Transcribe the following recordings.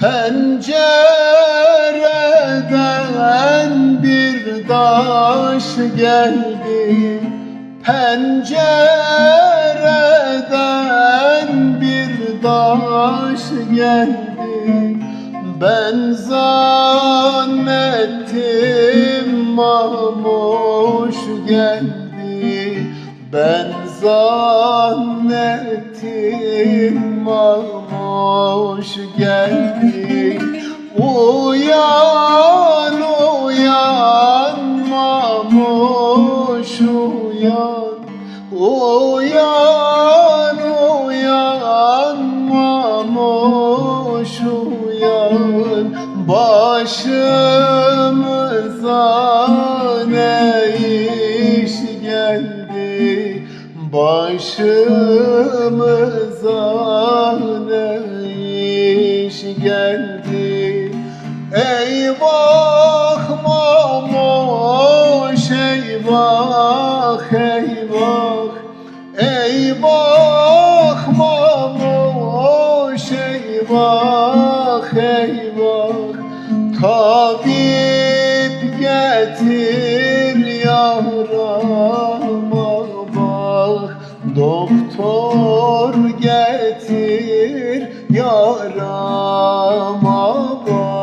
Pencereden bir taş geldi. Pencereden bir taş geldi. Ben zannettim mamuş geldi. Ben zannettim mamuş geldi. Uyan uyan mamuş uyan. Uyan uyan mamuş uyan. Başımıza ne iş geldi Başımıza ne iş geldi? Eyvah mamuş eyvah eyvah. Eyvah mamuş eyvah eyvah. Tabip getir Doktor getir yarama bak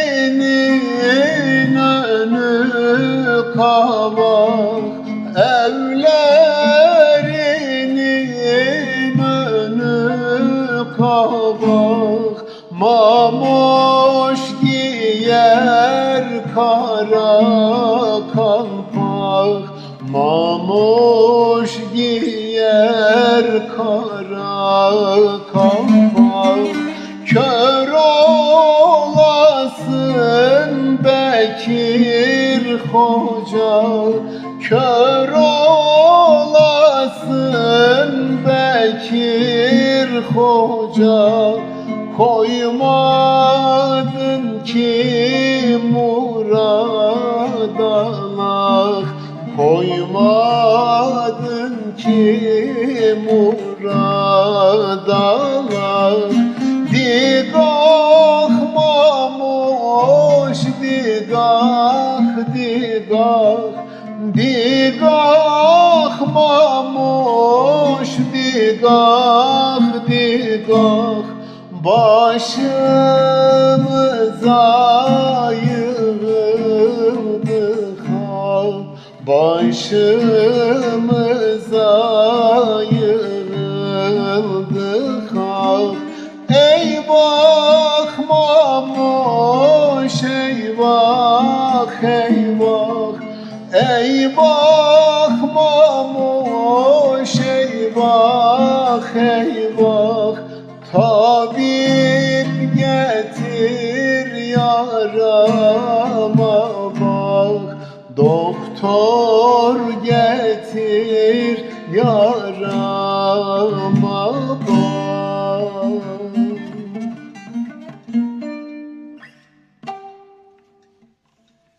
Evlerinin önü kabak. Evlerinin önü kabak. Mamoş giyer kara kalpak. Mamoş kara kalpak Kör olasın Bekir Hoca. Kör olasın Bekir Hoca. Koymadın ki murad Allah Koymadın ki murad Allah Digah mamuş digah digah Digah mamuş digah digah Başımıza yığıldı hal. Başımıza Eyvah mamuş eyvah eyvah Tabip getir yarama bak. Doktor getir yarama